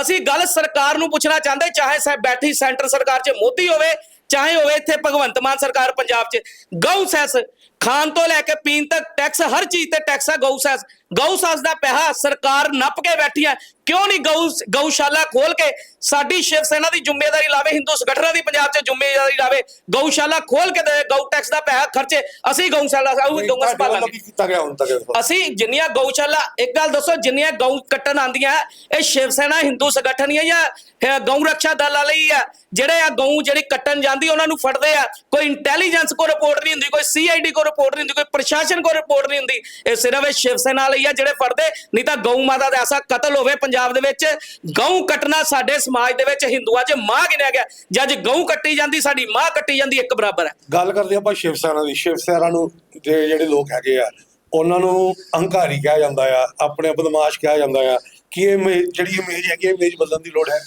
ਅਸੀਂ ਗੱਲ ਸਰਕਾਰ ਨੂੰ ਪੁੱਛਣਾ ਚਾਹੁੰਦੇ, ਚਾਹੇ ਬੈਠੀ ਸੈਂਟਰ ਸਰਕਾਰ 'ਚ ਮੋਦੀ ਹੋਵੇ ਚਾਹੇ ਹੋਵੇ ਇੱਥੇ ਭਗਵੰਤ ਮਾਨ ਸਰਕਾਰ ਪੰਜਾਬ 'ਚ ਗਊ ਸੈਸ ਖਾਣ ਤੋਂ ਲੈ ਕੇ ਪੀਣ ਤੱਕ ਟੈਕਸ ਹਰ ਚੀਜ਼ ਤੇ ਟੈਕਸ ਹੈ ਗਊ ਸੈਸ। ਗਊ ਸੈਸ ਦਾ ਪੈਸਾ ਸਰਕਾਰ ਨੱਪ ਕੇ ਬੈਠੀ ਹੈ ਕਿਉਂ ਨਹੀਂ ਗਊ ਗਊਸ਼ਾਲਾ ਖੋਲ ਕੇ ਸਾਡੀ ਸ਼ਿਵ ਸੈਨਾ ਦੀ ਜ਼ਿੰਮੇਵਾਰੀ ਲਾਵੇ ਹਿੰਦੂ ਸੰਗਠਨਾਂ ਦੀ ਪੰਜਾਬ 'ਚ ਜ਼ਿੰਮੇਵਾਰੀ ਲਾਵੇ ਗਊਸ਼ਾਲਾ ਖੋਲ ਕੇ ਦੇ ਗਊ ਟੈਕਸ ਦਾ ਪੈਸਾ ਖਰਚੇ। ਅਸੀਂ ਗਊਸ਼ਾਲਾ ਆਉ ਗਊ ਤੁਹਾਡੇ ਵੱਲੋਂ ਸੰਭਾਲਾਂਗੇ। ਕੀ ਕੀਤਾ ਗਿਆ ਹੁਣ ਤੱਕ? ਇਸ ਬਾਰੇ? ਅਸੀਂ ਜਿੰਨੀਆਂ ਗਊਸ਼ਾਲਾ ਇੱਕ ਗੱਲ ਦੱਸੋ ਜਿੰਨੀਆਂ ਗਊ ਕੱਟਣ ਆਂਦੀਆਂ ਇਹ ਸ਼ਿਵ ਸੈਨਾ ਹਿੰਦੂ ਸੰਗਠਨ ਹੀ ਹੈ ਜਾਂ ਗਊ ਰੱਖਿਆ ਦਲ ਵਾਲੇ ਹੀ ਆ? ਜਿਹੜੇ ਆ ਗਊ ਜਿਹੜੀ ਕੱਟਣ ਜਾਂਦੀ ਉਹਨਾਂ ਨੂੰ ਫੜਦੇ ਆ। ਕੋਈ ਇੰਟੈਲੀਜੈਂਸ ਕੋ ਰਿਪੋਰਟ ਨਹੀਂ ਹੁੰਦੀ ਕੋਈ ਸੀਆਈਡੀ ਕੋ ਰਿਪੋਰਟ ਨਹੀਂ ਹੁੰਦੀ ਕੋਈ ਪ੍ਰਸ਼ਾਸਨ ਕੋ ਰਿਪੋਰਟ ਨਹੀਂ ਹੁੰਦੀ। ਇਹ ਸਿਰਫ ਸ਼ਿਵ ਸੈਨਾ ਲਈ ਆ ਜਿਹੜੇ ਫੜਦੇ ਨਹੀਂ ਤਾਂ ਗਊ ਮਾਤਾ ਦਾ ਐਸਾ ਕਤਲ ਹੋਵੇ ਪੰਜਾਬ ਦੇ ਵਿੱਚ ਗਊ ਕੱਟਣਾ ਸਾਡੇ ਸਮਾਜ ਦੇ ਵਿੱਚ ਹਿੰਦੂਆਂ 'ਚ ਮਾਂ ਗਿਣਿਆ ਗਿਆ। ਜਦ ਗਊ ਕੱਟੀ ਜਾਂਦੀ ਸਾਡੀ ਮਾਂ ਕੱਟੀ ਜਾਂਦੀ ਇੱਕ ਬਰਾਬਰ ਹੈ। ਗੱਲ ਕਰਦੇ ਆਪਾਂ ਸ਼ਿਵ ਸੈਨਾ ਦੀ। ਸ਼ਿਵ ਸੈਨਾ ਨੂੰ ਜਿਹੜੇ ਲੋਕ ਹੈਗੇ ਆ ਉਹਨਾਂ ਨੂੰ ਅਹੰਕਾਰੀ ਕਿਹਾ ਜਾਂਦਾ ਆ ਆਪਣੇ ਬਦਮਾਸ਼ ਕਿਹਾ ਜਾਂਦਾ ਆ ਕਿ ਇਹ ਜਿਹੜੀ ਇਮੇਜ ਹੈਗੀ ਇਮੇਜ ਬਦਲਣ ਦੀ ਲੋੜ ਹੈ।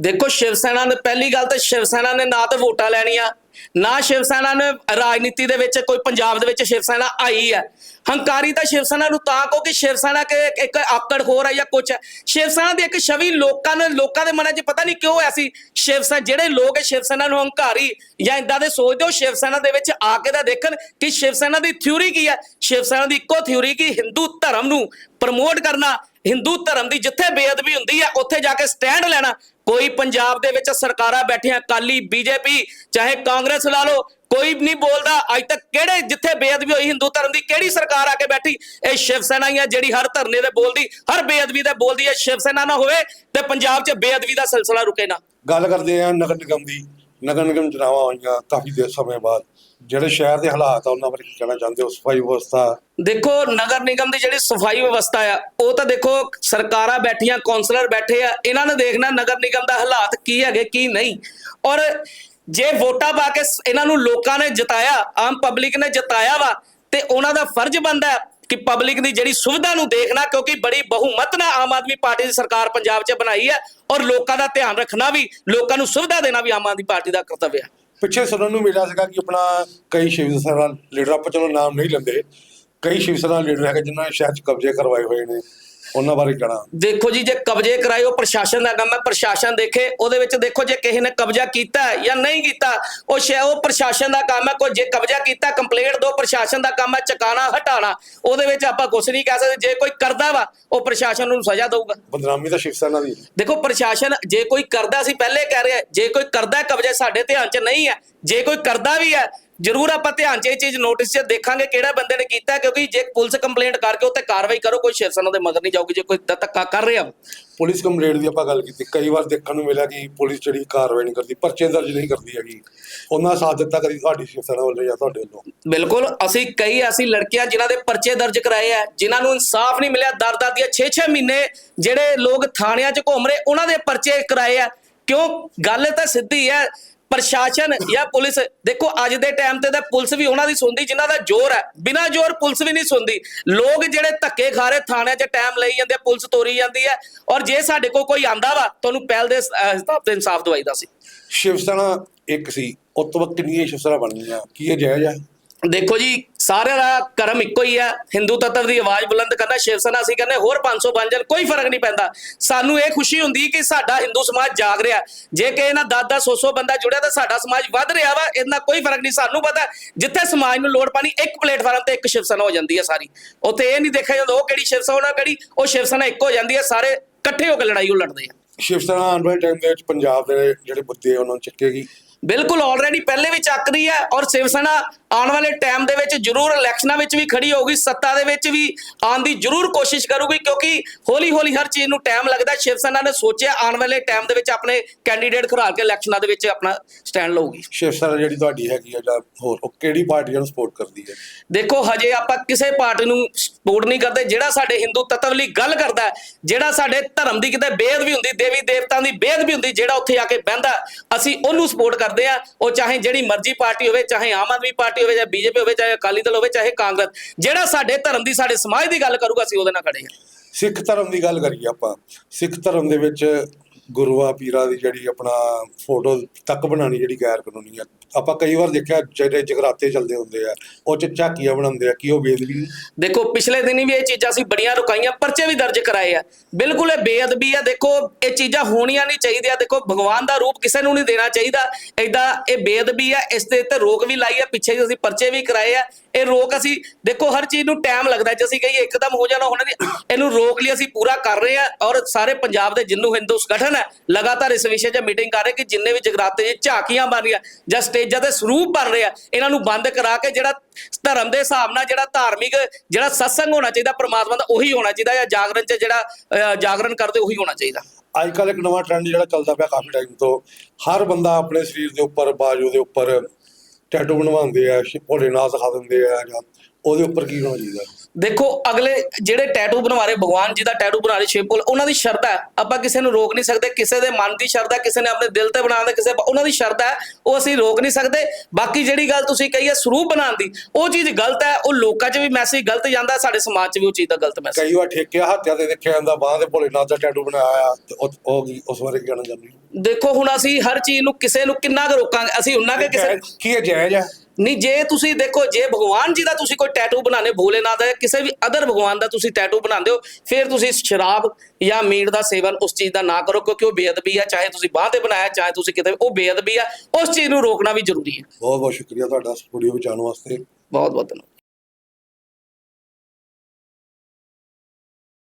ਦੇਖੋ ਸ਼ਿਵ ਸੈਨਾ ਨੇ ਪਹਿਲੀ ਗੱਲ ਤਾਂ ਸ਼ਿਵ ਸੈਨਾ ਨੇ ਨਾ ਤਾਂ ਵੋਟਾਂ ਲੈਣੀਆਂ। ਨਾ ਸ਼ਿਵ ਸੈਨਾ ਨੇ ਰਾਜਨੀਤੀ ਦੇ ਵਿੱਚ ਕੋਈ ਪੰਜਾਬ ਦੇ ਵਿੱਚ ਸ਼ਿਵ ਸੈਨਾ ਆਈ ਹੈ। ਹੰਕਾਰੀ ਤਾਂ ਸ਼ਿਵ ਸੈਨਾ ਨੂੰ ਤਾਂ ਕਹੋ ਕਿ ਸ਼ਿਵ ਸੈਨਾ ਕੇ ਇੱਕ ਆਕੜ ਹੋਰ ਹੈ ਜਾਂ ਕੁਝ ਹੈ। ਸ਼ਿਵ ਸੈਨਾ ਦੀ ਇੱਕ ਛਵੀ ਲੋਕਾਂ ਨੇ ਲੋਕਾਂ ਦੇ ਮਨਾਂ 'ਚ ਪਤਾ ਨਹੀਂ ਕਿਉਂ ਐਸੀ ਸ਼ਿਵ ਸੈਨਾ ਜਿਹੜੇ ਲੋਕ ਸ਼ਿਵ ਸੈਨਾ ਨੂੰ ਹੰਕਾਰੀ ਜਾਂ ਇਦਾਂ ਦੇ ਸੋਚਦੇ ਹੋ ਸ਼ਿਵ ਸੈਨਾ ਦੇ ਵਿੱਚ ਆ ਕੇ ਤਾਂ ਦੇਖਣ ਕਿ ਸ਼ਿਵ ਸੈਨਾ ਦੀ ਥਿਊਰੀ ਕੀ ਹੈ। ਸ਼ਿਵ ਸੈਨਾ ਦੀ ਇੱਕੋ ਥਿਊਰੀ ਕਿ ਹਿੰਦੂ ਧਰਮ ਨੂੰ ਪ੍ਰਮੋਟ ਕਰਨਾ, ਹਿੰਦੂ ਧਰਮ ਦੀ ਜਿੱਥੇ ਬੇਅਦਬੀ ਹੁੰਦੀ ਹੈ, ਉੱਥੇ ਜਾ ਕੇ ਸਟੈਂਡ ਲੈਣਾ ਕੋਈ ਪੰਜਾਬ ਦੇ ਵਿੱਚ ਸਰਕਾਰਾਂ ਬੈਠੀਆਂ ਕਾਲੀ ਬੀਜੇਪੀ, ਚਾਹੇ ਕਾਂਗਰਸ ਲਾ ਲਓ, ਕੋਈ ਨਹੀਂ ਬੋਲਦਾ। ਅੱਜ ਤੱਕ ਕਿਹੜੇ ਜਿੱਥੇ ਬੇਅਦਬੀ ਹੋਈ ਹਿੰਦੂ ਧਰਮ ਦੀ, ਕਿਹੜੀ ਸਰਕਾਰ ਆ ਕੇ ਬੈਠੀ? ਇਹ ਸ਼ਿਵ ਸੈਨਾ ਹੀ ਆ ਜਿਹੜੀ ਹਰ ਧਰਨੇ ਦੇ ਬੋਲਦੀ, ਹਰ ਬੇਅਦਬੀ ਦੇ ਬੋਲਦੀ ਹੈ। ਸ਼ਿਵ ਸੈਨਾ ਨਾ ਹੋਵੇ ਤੇ ਪੰਜਾਬ 'ਚ ਬੇਅਦਬੀ ਦਾ ਸਿਲਸਿਲਾ ਰੁਕੇ ਨਾ। ਗੱਲ ਕਰਦੇ ਆ ਨਗਰ ਨਿਗਮ ਦੀ। ਨਗਰ ਨਿਗਮ ਚੁਣਾਵਾਂ ਹੋਈਆਂ ਕਾਫੀ ਦੇਰ ਸਮੇਂ ਬਾਅਦ। ਜਿਹੜੇ ਸ਼ਹਿਰ ਦੇ ਹਾਲਾਤ ਆ, ਉਹਨਾਂ ਬਾਰੇ ਕੀ ਕਹਿਣਾ ਚਾਹੁੰਦੇ ਹੋ? ਸਫ਼ਾਈ ਵਿਵਸਥਾ। ਦੇਖੋ, ਨਗਰ ਨਿਗਮ ਦੀ ਜਿਹੜੀ ਸਫ਼ਾਈ ਵਿਵਸਥਾ ਆ, ਉਹ ਤਾਂ ਦੇਖੋ, ਸਰਕਾਰਾਂ ਬੈਠੀਆਂ, ਕੌਂਸਲਰ ਬੈਠੇ ਆ, ਇਹਨਾਂ ਨੇ ਦੇਖਣਾ ਨਗਰ ਨਿਗਮ ਦਾ ਹਾਲਾਤ ਕੀ ਹੈਗੇ, ਕੀ ਨਹੀਂ। ਔਰ ਜੇ ਵੋਟਾਂ ਪਾ ਕੇ ਇਹਨਾਂ ਨੂੰ ਲੋਕਾਂ ਨੇ ਜਿਤਾਇਆ, ਆਮ ਪਬਲਿਕ ਨੇ ਜਿਤਾਇਆ ਵਾ, ਤੇ ਉਹਨਾਂ ਦਾ ਫਰਜ਼ ਬਣਦਾ ਕਿ ਪਬਲਿਕ ਦੀ ਜਿਹੜੀ ਸੁਵਿਧਾ ਨੂੰ ਦੇਖਣਾ, ਕਿਉਂਕਿ ਬੜੀ ਬਹੁਮਤ ਨਾਲ ਆਮ ਆਦਮੀ ਪਾਰਟੀ ਦੀ ਸਰਕਾਰ ਪੰਜਾਬ 'ਚ ਬਣਾਈ ਹੈ, ਔਰ ਲੋਕਾਂ ਦਾ ਧਿਆਨ ਰੱਖਣਾ ਵੀ, ਲੋਕਾਂ ਨੂੰ ਸੁਵਿਧਾ ਦੇਣਾ ਵੀ ਆਮ ਆਦਮੀ ਪਾਰਟੀ ਦਾ ਕਰਤੱਵ ਹੈ ਪਿੱਛੇ ਸੁਣਨ ਨੂੰ ਮਿਲਿਆ ਸੀਗਾ ਕਿ ਆਪਣਾ ਕਈ ਸ਼ਿਵ ਸੈਨਾ ਲੀਡਰ, ਆਪਾਂ ਚਲੋ ਨਾਮ ਨਹੀਂ ਲੈਂਦੇ, ਕਈ ਸ਼ਿਵ ਸੈਨਾ ਲੀਡਰ ਹੈਗੇ ਜਿਨ੍ਹਾਂ ਨੇ ਸ਼ਹਿਰ 'ਚ ਕਬਜ਼ੇ ਕਰਵਾਏ ਹੋਏ ਨੇ। ਉਹਨਾਂ ਬਾਰੇ ਕਹਿਣਾ। ਦੇਖੋ ਜੀ ਜੇ ਕਬਜ਼ੇ ਕਰਾਏ ਉਹ ਪ੍ਰਸ਼ਾਸਨ ਦਾ ਕੰਮ ਹੈ। ਪ੍ਰਸ਼ਾਸਨ ਦੇਖੇ ਉਹਦੇ ਵਿੱਚ ਦੇਖੋ ਜੇ ਕਿਸੇ ਨੇ ਕਬਜ਼ਾ ਕੀਤਾ ਹੈ ਜਾਂ ਨਹੀਂ ਕੀਤਾ ਉਹ ਸ਼ੈ ਉਹ ਪ੍ਰਸ਼ਾਸਨ ਦਾ ਕੰਮ ਹੈ। ਕੋਈ ਜੇ ਕਬਜ਼ਾ ਕੀਤਾ ਕੰਪਲੇਂਟ ਦੋ ਪ੍ਰਸ਼ਾਸਨ ਦਾ ਕੰਮ ਹੈ ਚਕਾਣਾ ਹਟਾਣਾ। ਉਹਦੇ ਵਿੱਚ ਆਪਾਂ ਕੁਝ ਨਹੀਂ ਕਹਿ ਸਕਦੇ। ਜੇ ਕੋਈ ਕਰਦਾ ਵਾ ਉਹ ਪ੍ਰਸ਼ਾਸਨ ਨੂੰ ਸਜ਼ਾ ਦਊਗਾ। ਬਦਨਾਮੀ ਤਾਂ ਸ਼ਿਵ ਸੈਨਾ ਦੀ ਦੇਖੋ ਪ੍ਰਸ਼ਾਸਨ ਜੇ ਕੋਈ ਕਰਦਾ ਸੀ ਪਹਿਲੇ ਕਹਿ ਰਿਹਾ ਜੇ ਕੋਈ ਕਰਦਾ ਕਬਜ਼ੇ ਸਾਡੇ ਧਿਆਨ 'ਚ ਨਹੀਂ ਹੈ ਜੇ ਕੋਈ ਕਰਦਾ ਵੀ ਹੈ ਜ਼ਰੂਰ ਆਪਾਂ ਧਿਆਨ 'ਚ ਇਹ ਚੀਜ਼ ਨੋਟਿਸ 'ਚ ਦੇਖਾਂਗੇ ਕਿਹੜਾ ਬੰਦੇ ਨੇ ਕੀਤਾ ਕਿਉਂਕਿ ਜੇ ਪੁਲਿਸ ਕੰਪਲੇਂਟ ਕਰਕੇ ਉੱਤੇ ਕਾਰਵਾਈ ਕਰੋ ਕੋਈ ਸ਼ਿਵ ਸੈਨਾ ਦੇ ਮਗਰ ਨਹੀਂ ਜਾਊਗੀ ਜੇ ਕੋਈ ਧੱਕਾ ਕਰ ਰਿਹਾ। ਪੁਲਿਸ ਕੰਪਲੇਂਟ ਦੀ ਆਪਾਂ ਗੱਲ ਕੀਤੀ ਕਈ ਵਾਰ ਦੇਖਣ ਨੂੰ ਮਿਲਿਆ ਕਿ ਪੁਲਿਸ ਜਿਹੜੀ ਕਾਰਵਾਈ ਨਹੀਂ ਕਰਦੀ ਪਰਚੇ ਦਰਜ ਨਹੀਂ ਕਰਦੀ ਹੈਗੀ। ਉਹਨਾਂ ਸਾਥ ਦਿੱਤਾ ਕਦੀ ਤੁਹਾਡੀ ਸ਼ਿਵ ਸੈਨਾ ਵੱਲੋਂ ਜਾਂ ਤੁਹਾਡੇ ਵੱਲੋਂ? ਬਿਲਕੁਲ ਅਸੀਂ ਕਈ ਐਸੀ ਲੜਕੀਆਂ ਜਿਨ੍ਹਾਂ ਦੇ ਪਰਚੇ ਦਰਜ ਕਰਾਏ ਆ ਜਿਨ੍ਹਾਂ ਨੂੰ ਇਨਸਾਫ ਨਹੀਂ ਮਿਲਿਆ ਦਰ ਦਰ ਦੀਆਂ 6-6 ਮਹੀਨੇ ਜਿਹੜੇ ਲੋਕ ਥਾਣਿਆਂ 'ਚ ਘੁੰਮ ਰਹੇ ਉਹਨਾਂ ਦੇ ਪਰਚੇ ਕਰਾਏ ਆ ਕਿਉਂ? ਗੱਲ ਤਾਂ ਸਿੱਧੀ ਹੈ ਪ੍ਰਸ਼ਾਸਨ ਜਾਂ ਪੁਲਿਸ, ਦੇਖੋ ਅੱਜ ਦੇ ਟਾਈਮ ਤੇ ਤਾਂ ਪੁਲਿਸ ਵੀ ਉਹਨਾਂ ਦੀ ਸੁਣਦੀ, ਜਿਨ੍ਹਾਂ ਦਾ ਜ਼ੋਰ ਹੈ। ਬਿਨਾਂ ਜ਼ੋਰ ਪੁਲਿਸ ਵੀ ਨਹੀਂ ਸੁਣਦੀ। ਲੋਕ ਜਿਹੜੇ ਧੱਕੇ ਖਾ ਰਹੇ ਥਾਣਿਆਂ 'ਚ ਟਾਈਮ ਲਈ ਜਾਂਦੇ ਪੁਲਿਸ ਤੋਰੀ ਜਾਂਦੀ ਹੈ। ਔਰ ਜੇ ਸਾਡੇ ਕੋਲ ਕੋਈ ਆਂਦਾ ਵਾ, ਤੁਹਾਨੂੰ ਪਹਿਲ ਦੇ ਹਿਸਾਬ ਤੇ ਇਨਸਾਫ ਦਵਾਈਦਾ ਸੀ। ਸ਼ਿਵ ਸੈਨਾ ਇੱਕ ਸੀ। ਉਸ ਤੋਂ ਬਾਅਦ ਕਿੰਨੀਆਂ ਸ਼ਿਵ ਸੈਨਾ ਬਣ ਗਈਆਂ ਕੀ ਇਹ ਜਾਇਜ਼ ਹੈ? ਦੇਖੋ ਜੀ, ਸਾਰਿਆਂ ਦਾ ਕਰਮ ਇੱਕੋ ਹੀ ਹੈ ਹਿੰਦੂ ਤੱਤਵ ਦੀ ਆਵਾਜ਼ ਬੁਲੰਦ ਕਰਨਾ, ਸ਼ਿਵ ਸੈਨਾ ਅਸੀਂ ਕਹਿੰਦੇ ਹੋਰ 500 ਬਣ ਜਾਣ, ਕੋਈ ਫ਼ਰਕ ਨਹੀਂ ਪੈਂਦਾ। ਸਾਨੂੰ ਇਹ ਖੁਸ਼ੀ ਹੁੰਦੀ ਕਿ ਸਾਡਾ ਹਿੰਦੂ ਸਮਾਜ ਜਾਗ ਰਿਹਾ। ਜੇ ਕਿ ਇਹਨਾਂ 10-10 100 ਬੰਦਾ ਜੁੜਿਆ ਤਾਂ ਸਾਡਾ ਸਮਾਜ ਵੱਧ ਰਿਹਾ ਵਾ, ਇਹਨਾਂ ਕੋਈ ਫ਼ਰਕ ਨਹੀਂ, ਸਾਨੂੰ ਪਤਾ ਜਿੱਥੇ ਸਮਾਜ ਨੂੰ ਲੋੜ ਪਾਣੀ, ਇੱਕ ਪਲੇਟਫਾਰਮ ਤੇ ਇੱਕ ਸ਼ਿਵ ਸੈਨਾ ਹੋ ਜਾਂਦੀ ਹੈ ਸਾਰੀ। ਉੱਥੇ ਇਹ ਨਹੀਂ ਦੇਖਿਆ ਜਾਂਦਾ, ਉਹ ਕਿਹੜੀ ਸ਼ਿਵ ਸੈਨਾ ਕਿਹੜੀ, ਉਹ ਸ਼ਿਵ ਸੈਨਾ ਇੱਕ ਹੋ ਜਾਂਦੀ ਹੈ ਸਾਰੇ ਇਕੱਠੇ ਹੋ ਕੇ ਲੜਾਈ ਉਹ ਲੜਦੇ ਆ। ਸ਼ਿਵ ਸੈਨਾ ਆਉਣ ਵਾਲੇ ਟਾਈਮ ਦੇ ਵਿੱਚ ਪੰਜਾਬ ਦੇ ਜਿਹੜੇ ਮੁੱਦੇ ਆ, ਉਹਨਾਂ ਨੂੰ ਚੱਕੇਗੀ ਬਿਲਕੁਲ ਆਲਰੇਡੀ ਪਹਿਲੇ ਵੀ ਚੱਕ ਰਹੀ ਹੈ ਔਰ ਸ਼ਿਵ ਸੈਨਾ ਆਉਣ ਵਾਲੇ ਟਾਈਮ ਦੇ ਵਿੱਚ ਜ਼ਰੂਰ ਇਲੈਕਸ਼ਨਾਂ ਵਿੱਚ ਵੀ ਖੜੀ ਹੋਊਗੀ ਸੱਤਾ ਦੇ ਵਿੱਚ ਵੀ ਆਉਣ ਦੀ ਜ਼ਰੂਰ ਕੋਸ਼ਿਸ਼ ਕਰੂਗੀ ਕਿਉਂਕਿ ਹੌਲੀ ਹੌਲੀ ਹਰ ਚੀਜ਼ ਨੂੰ ਟਾਈਮ ਲੱਗਦਾ ਸ਼ਿਵ ਸੈਨਾ ਨੇ ਸੋਚਿਆ ਆਉਣ ਵਾਲੇ ਟਾਈਮ ਦੇ ਵਿੱਚ ਆਪਣੇ ਕੈਂਡੀਡੇਟ ਖਰਾ ਕੇ ਇਲੈਕਸ਼ਨਾਂ ਦੇ ਵਿੱਚ ਆਪਣਾ ਸਟੈਂਡ ਲਊਗੀ। ਸ਼ਿਵ ਸੈਨਾ ਜਿਹੜੀ ਤੁਹਾਡੀ ਹੈਗੀ ਆ ਜਾਂ ਹੋਰ ਉਹ ਕਿਹੜੀ ਪਾਰਟੀਆਂ ਨੂੰ ਸਪੋਰਟ ਕਰਦੀ ਹੈ? ਦੇਖੋ ਹਜੇ ਆਪਾਂ ਕਿਸੇ ਪਾਰਟੀ ਨੂੰ ਸਪੋਰਟ ਨਹੀਂ ਕਰਦੇ। ਜਿਹੜਾ ਸਾਡੇ ਹਿੰਦੂ ਤੱਤਵ ਲਈ ਗੱਲ ਕਰਦਾ ਹੈ, ਜਿਹੜਾ ਸਾਡੇ ਧਰਮ ਦੀ ਕਿਤੇ ਬੇਦ ਵੀ ਹੁੰਦੀ ਦੇਵੀ ਦੇਵਤਾਂ ਦੀ ਬੇਦ ਵੀ ਹੁੰਦੀ ਜਿਹੜਾ ਉੱਥੇ ਆ ਕੇ ਬਹਿੰਦਾ ਅਸੀਂ ਉਹਨੂੰ ਸਪੋਰਟ ਕਰਦੇ ਆ, ਉਹ ਚਾਹੇ ਜਿਹੜੀ ਮਰਜ਼ੀ ਪਾਰਟੀ ਹੋਵੇ, ਚਾਹੇ ਆਮ ਆਦਮੀ ਪਾਰਟੀ ਹੋਵੇ ਜਾਂ ਬੀਜੇਪੀ ਹੋਵੇ, ਚਾਹੇ ਅਕਾਲੀ ਦਲ ਹੋਵੇ, ਚਾਹੇ ਕਾਂਗਰਸ, ਜਿਹੜਾ ਸਾਡੇ ਧਰਮ ਦੀ, ਸਾਡੇ ਸਮਾਜ ਦੀ ਗੱਲ ਕਰੂਗਾ, ਅਸੀਂ ਉਹਦੇ ਨਾਲ ਖੜੇ ਹਾਂ। ਸਿੱਖ ਧਰਮ ਦੀ ਗੱਲ ਕਰੀਏ ਆਪਾਂ, ਸਿੱਖ ਧਰਮ ਦੇ ਵਿੱਚ ਗੁਰੂਆਂ, ਪੀਰਾਂ ਦੀ ਜਿਹੜੀ ਆਪਣਾ ਫੋਟੋ ਤੱਕ ਬਣਾਉਣੀ ਜਿਹੜੀ ਗੈਰ ਕਾਨੂੰਨੀ ਆ ਆਪਾਂ ਕਈ ਵਾਰ ਦੇਖਿਆ ਜਿਹੜੇ ਜਗਰਾਤੇ ਚੱਲਦੇ ਹੁੰਦੇ ਆ, ਉਹ ਚ ਝਾਕੀਆਂ ਬਣਾਉਂਦੇ ਆ, ਕੀ ਉਹ ਬੇਦਬੀ ਦੇਖੋ, ਪਿਛਲੇ ਦਿਨੀ ਵੀ ਇਹ ਚੀਜ਼ਾਂ ਅਸੀਂ ਬੜੀਆਂ ਰੁਕਾਈਆਂ, ਪਰਚੇ ਵੀ ਦਰਜ ਕਰਾਏ ਆ। ਬਿਲਕੁਲ ਇਹ ਬੇਅਦਬੀ ਆ, ਦੇਖੋ, ਇਹ ਚੀਜ਼ਾਂ ਹੋਣੀਆਂ ਨਹੀਂ ਚਾਹੀਦੀਆਂ, ਦੇਖੋ, ਭਗਵਾਨ ਦਾ ਰੂਪ ਕਿਸੇ ਨੂੰ ਨਹੀਂ ਦੇਣਾ ਚਾਹੀਦਾ। ਐਦਾਂ ਇਹ ਬੇਅਦਬੀ ਆ, ਇਸ ਦੇ ਉੱਤੇ ਰੋਕ ਵੀ ਲਾਈ ਆ, ਪਿੱਛੇ ਜਿਹੇ ਅਸੀਂ ਪਰਚੇ ਵੀ ਕਰਾਏ ਆ। ਇਹ ਰੋਕ ਅਸੀਂ, ਦੇਖੋ, ਹਰ ਚੀਜ਼ ਨੂੰ ਟਾਈਮ ਲੱਗਦਾ, ਜੇ ਅਸੀਂ ਕਹੀਏ ਇੱਕਦਮ ਹੋ ਜਾਣਾ, ਹੁਣ ਇਹਨੂੰ ਰੋਕ ਲਈ ਅਸੀਂ ਪੂਰਾ ਕਰ ਰਹੇ ਆ, ਔਰ ਸਾਰੇ ਪੰਜਾਬ ਦੇ ਜਿੰਨੂ ਹਿੰਦੂ ਸੰਗਠਨ ਹੈ ਲਗਾਤਾਰ ਇਸ ਵਿਸ਼ੇ 'ਚ ਮੀਟਿੰਗ ਕਰ ਰਹੇ ਕਿ ਜਿੰਨੇ ਵੀ ਜਗਰਾਤੇ ਜੀ ਝਾਕੀਆਂ ਬਣ ਰਹੀਆਂ ਸਟੇਜਾਂ ਤੇ ਸਰੂਪ ਬਣ ਰਹੇ ਆ। ਇਹਨਾਂ ਨੂੰ ਬੰਦ ਕਰਾ ਕੇ ਜਿਹੜਾ ਧਰਮ ਦੇ ਹਿਸਾਬ ਨਾਲ ਜਿਹੜਾ ਧਾਰਮਿਕ ਜਿਹੜਾ ਸਤਸੰਗ ਹੋਣਾ ਚਾਹੀਦਾ, ਪ੍ਰਮਾਤਮਾ ਦਾ ਉਹੀ ਹੋਣਾ ਚਾਹੀਦਾ ਜਾਂ ਜਾਗਰਣ 'ਚ ਜਿਹੜਾ ਜਾਗਰਣ ਕਰਦੇ ਉਹੀ ਹੋਣਾ ਚਾਹੀਦਾ। ਅੱਜ ਕੱਲ ਇੱਕ ਨਵਾਂ ਟ੍ਰੈਂਡ ਜਿਹੜਾ ਚੱਲਦਾ ਪਿਆ ਕਾਫੀ ਟਾਈਮ ਤੋਂ। ਹਰ ਬੰਦਾ ਆਪਣੇ ਸਰੀਰ ਦੇ ਉੱਪਰ, ਬਾਜੂ ਦੇ ਉੱਪਰ ਟੈਟੂ ਬਣਵਾਉਂਦੇ ਆ ਭੋਲੇ ਭੋਲੇਨਾਥ ਦਿਖਾ ਦਿੰਦੇ ਆ ਜਾਂ ਉਹਦੇ ਉੱਪਰ ਕੀ ਹੋਣਾ ਚਾਹੀਦਾ? ਦੇਖੋ ਅਗਲੇ ਜਿਹੜੇ ਟੈਟੂ ਬਣਵਾ ਰਹੇ ਭਗਵਾਨ ਜੀ ਦਾ ਟੈਟੂ ਬਣਾ ਰਹੇ ਸ਼ਿਵ ਕੋਲ ਉਹਨਾਂ ਦੀ ਸ਼ਰਧਾ ਆਪਾਂ ਕਿਸੇ ਨੂੰ ਰੋਕ ਨਹੀਂ ਸਕਦੇ ਕਿਸੇ ਦੇ ਮਨ ਦੀ ਸ਼ਰਧਾ ਕਿਸੇ ਨੇ ਆਪਣੇ ਦਿਲ ਤੇ ਬਣਾਉਣ ਦਾ ਕਿਸੇ ਉਹਨਾਂ ਦੀ ਸ਼ਰਧਾ ਉਹ ਅਸੀਂ ਰੋਕ ਨਹੀਂ ਸਕਦੇ। ਬਾਕੀ ਜਿਹੜੀ ਗੱਲ ਤੁਸੀਂ ਕਹੀ ਹੈ ਸਰੂਪ ਬਣਾਉਣ ਦੀ ਉਹ ਚੀਜ਼ ਗਲਤ ਹੈ ਉਹ ਲੋਕਾਂ 'ਚ ਵੀ ਮੈਸੇਜ ਗਲਤ ਜਾਂਦਾ ਸਾਡੇ ਸਮਾਜ 'ਚ ਵੀ ਉਹ ਚੀਜ਼ ਦਾ ਗਲਤ ਮੈਸੇਜ ਕਈ ਵਾਰ ਠੇਕਿਆ ਹੱਥਿਆ ਤੇ ਦੇਖਿਆ ਜਾਂਦਾ ਬਾਹ ਦੇ ਭੋਲੇਨਾਥ ਦਾ ਟੈਟੂ ਬਣਾਇਆ ਉਹ ਉਹ ਉਸ ਬਾਰੇ ਕਹਿਣਾ ਚਾਹੁੰਦੇ? ਦੇਖੋ ਹੁਣ ਅਸੀਂ ਹਰ ਚੀਜ਼ ਨੂੰ ਕਿਸੇ ਨੂੰ ਕਿੰਨਾ ਕੁ ਰੋਕਾਂਗੇ ਅਸੀਂ ਉਹਨਾਂ ਕੇ ਕਿਸੇ ਕੀ ਜਾਇਜ਼ ਹੈ? ਨਹੀਂ ਜੇ ਤੁਸੀਂ ਦੇਖੋ ਜੇ ਭਗਵਾਨ ਜੀ ਦਾ ਤੁਸੀਂ ਕੋਈ ਟੈਟੂ ਬਣਾਣੇ ਭੋਲੇਨਾਥ ਦਾ ਕਿਸੇ ਵੀ ਅਦਰ ਭਗਵਾਨ ਦਾ ਤੁਸੀਂ ਟੈਟੂ ਬਣਾਉਂਦੇ ਹੋ ਫਿਰ ਤੁਸੀਂ ਸ਼ਰਾਬ ਜਾਂ ਮੀਟ ਦਾ ਸੇਵਨ ਉਸ ਚੀਜ਼ ਦਾ ਨਾ ਕਰੋ ਕਿਉਂਕਿ ਉਹ ਬੇਅਦਬੀ ਹੈ ਚਾਹੇ ਤੁਸੀਂ ਬਾਹ ਤੇ ਬਣਾਇਆ ਚਾਹੇ ਤੁਸੀਂ ਕਿਤੇ ਉਹ ਬੇਅਦਬੀ ਹੈ ਉਸ ਚੀਜ਼ ਨੂੰ ਰੋਕਣਾ ਵੀ ਜ਼ਰੂਰੀ ਹੈ। ਬਹੁਤ ਬਹੁਤ ਸ਼ੁਕਰੀਆ ਤੁਹਾਡਾ ਸਟੂਡੀਓ ਵਿੱਚ ਆਉਣ ਵਾਸਤੇ। ਬਹੁਤ ਬਹੁਤ ਧੰਨਵਾਦ।